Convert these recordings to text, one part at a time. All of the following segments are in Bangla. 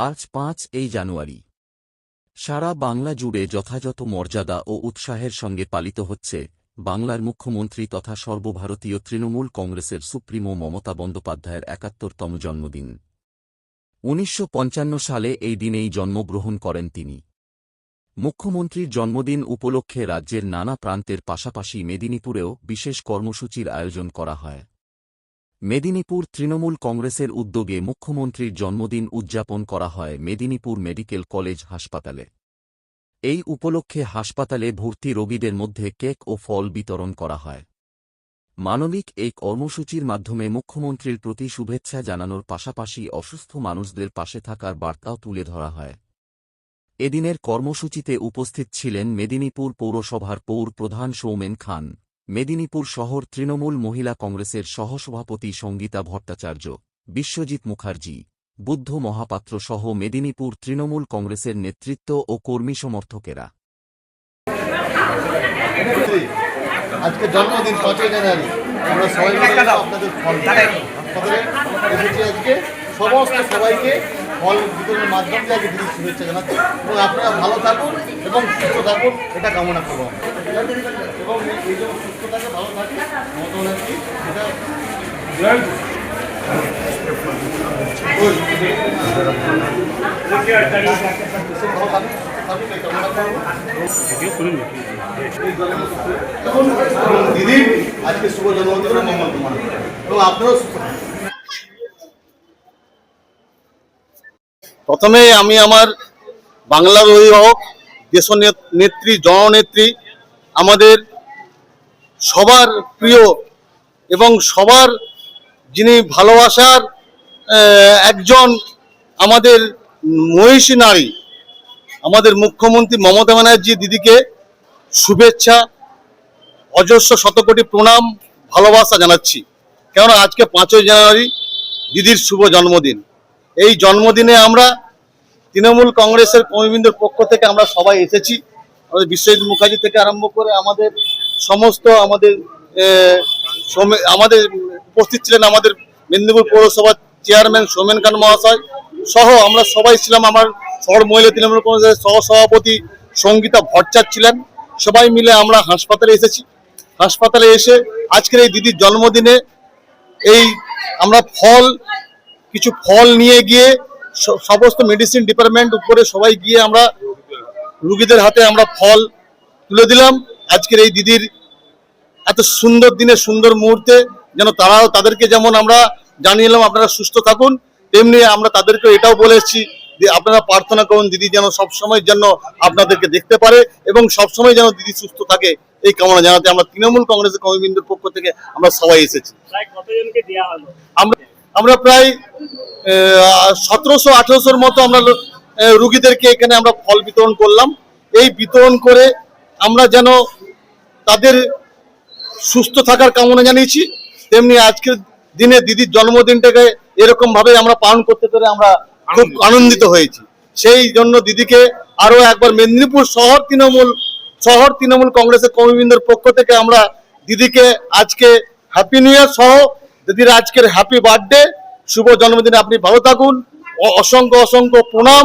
আজ পাঁচ এই জানুয়ারি। সারা বাংলা জুড়ে যথাযথ মর্যাদা ও উৎসাহের সঙ্গে পালিত হচ্ছে বাংলার মুখ্যমন্ত্রী তথা সর্বভারতীয় তৃণমূল কংগ্রেসের সুপ্রিমো মমতা বন্দ্যোপাধ্যায়ের একাত্তরতম জন্মদিন। উনিশশো পঞ্চান্ন সালে এই দিনেই জন্মগ্রহণ করেন তিনি। মুখ্যমন্ত্রীর জন্মদিন উপলক্ষে রাজ্যের নানা প্রান্তের পাশাপাশি মেদিনীপুরেও বিশেষ কর্মসূচির আয়োজন করা হয়। মেদিনীপুর তৃণমূল কংগ্রেসের উদ্যোগে মুখ্যমন্ত্রীর জন্মদিন উদযাপন করা হয় মেদিনীপুর মেডিকেল কলেজ হাসপাতালে। এই উপলক্ষে হাসপাতালে ভর্তি রোগীদের মধ্যে কেক ও ফল বিতরণ করা হয়। মানবিক এই কর্মসূচির মাধ্যমে মুখ্যমন্ত্রীর প্রতি শুভেচ্ছা জানানোর পাশাপাশি অসুস্থ মানুষদের পাশে থাকার বার্তাও তুলে ধরা হয়। এদিনের কর্মসূচিতে উপস্থিত ছিলেন মেদিনীপুর পৌরসভার পৌর প্রধান সৌমেন খান। মেদিনীপুর শহর তৃণমূল মহিলা কংগ্রেসের সহসভাপতি সঙ্গীতা ভট্টাচার্য বিশ্বজিৎ মুখার্জি বুদ্ধ মহাপাত্র সহ মেদিনীপুর তৃণমূল কংগ্রেসের নেতৃত্ব ও কর্মী সমর্থকেরা। আজকে জন্মদিন পাঁচই জানুয়ারি। আমরা সবাই আপনাদের ফল এসেছি আজকে সমস্ত সবাইকে ফল বিতরণের মাধ্যম দিয়ে আজকে শুভেচ্ছা জানাচ্ছি এবং আপনারা ভালো থাকুন এবং সুস্থ থাকুন। এটা কামনা করব আমরা। দিদির আজকে শুভ মঙ্গল কামনা এবং আপনারাও প্রথমে আমি আমার বাংলার অভিভাবক দেশ নেত্রী জননেত্রী আমাদের সবার প্রিয় এবং সবার যিনি ভালোবাসার একজন আমাদের মহিষী নারী, আমাদের মুখ্যমন্ত্রী মমতা ব্যানার্জি দিদিকে শুভেচ্ছা, অজস্র শতকোটি প্রণাম, ভালোবাসা জানাচ্ছি। কেননা আজকে পাঁচই জানুয়ারি, দিদির শুভ জন্মদিন। এই জন্মদিনে আমরা তৃণমূল কংগ্রেসের কর্মীবৃন্দের পক্ষ থেকে আমরা সবাই এসেছি। আমাদের বিশ্বজিৎ মুখার্জি থেকে আরম্ভ করে আমাদের সমস্ত আমাদের আমাদের উপস্থিত ছিলেন আমাদের মেদিনীপুর পৌরসভার চেয়ারম্যান সোমেন খান মহাশয় সহ আমরা সবাই ছিলাম আমার শহর মহিলা তৃণমূল কংগ্রেসের সহসভাপতি সঙ্গীতা ভট্টাচার্য ছিলেন। সবাই মিলে আমরা হাসপাতালে এসেছি। হাসপাতালে এসে আজকের এই দিদির জন্মদিনে এই আমরা ফল, কিছু ফল নিয়ে গিয়ে সমস্ত মেডিসিন ডিপার্টমেন্ট উপরে সবাই গিয়ে আমরা রুগীদের হাতে আমরা ফল তুলে দিলাম। আজকের এই দিদির এত সুন্দর দিনে সুন্দর মুহূর্তে যেন তারাও তাদেরকে যেমন আমরা জানিয়ে আপনারা সুস্থ থাকুন। তেমনি আমরা তাদেরকে এটাও বলে এসেছি যে আপনারা প্রার্থনা করুন দিদি যেন সবসময় যেন আপনাদেরকে দেখতে পারে এবং সবসময় যেন দিদি সুস্থ থাকে এই কামনা জানাতে আমরা তৃণমূল কংগ্রেসের কর্মীবৃন্দের পক্ষ থেকে আমরা সবাই এসেছি। আমরা আমরা প্রায় সতেরোশো আঠেরোশোর মতো আমরা রুগীদেরকে এখানে আমরা ফল বিতরণ করলাম। এই বিতরণ করে আমরা যেন তাদের সুস্থ থাকার কামনা জানিয়েছি। তেমনি আজকের দিনে দিদির জন্মদিনটাকে এরকম ভাবে আমরা পালন করতে পেরে আমরা খুব আনন্দিত। হয়েছি। সেই জন্য দিদিকে আরও একবার মেদিনীপুর শহর তৃণমূল শহর তৃণমূল কংগ্রেসের কর্মীবৃন্দের পক্ষ থেকে আমরা দিদিকে আজকে হ্যাপি নিউ ইয়ার সহ দিদির আজকের হ্যাপি বার্থডে শুভ জন্মদিনে আপনি ভালো থাকুন। অসংখ্য অসংখ্য প্রণাম।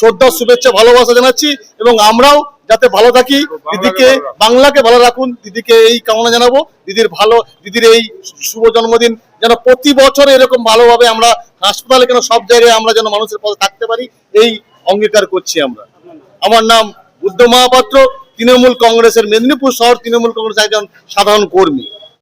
শ্রদ্ধা শুভেচ্ছা ভালোবাসা জানাচ্ছি এবং আমরাও যাতে ভালো থাকি। দিদিকে বাংলাকে ভালো রাখুন। দিদিকে এই কামনা জানাব। দিদির ভালো দিদির এই শুভ জন্মদিন যেন প্রতি বছর এরকম ভালোভাবে আমরা হাসপাতালে কেন সব জায়গায় আমরা যেন মানুষের পাশে থাকতে পারি এই অঙ্গীকার করছি আমরা। আমার নাম বুদ্ধ মহাপাত্র তৃণমূল কংগ্রেসের মেদিনীপুর শহর তৃণমূল কংগ্রেস একজন সাধারণ কর্মী।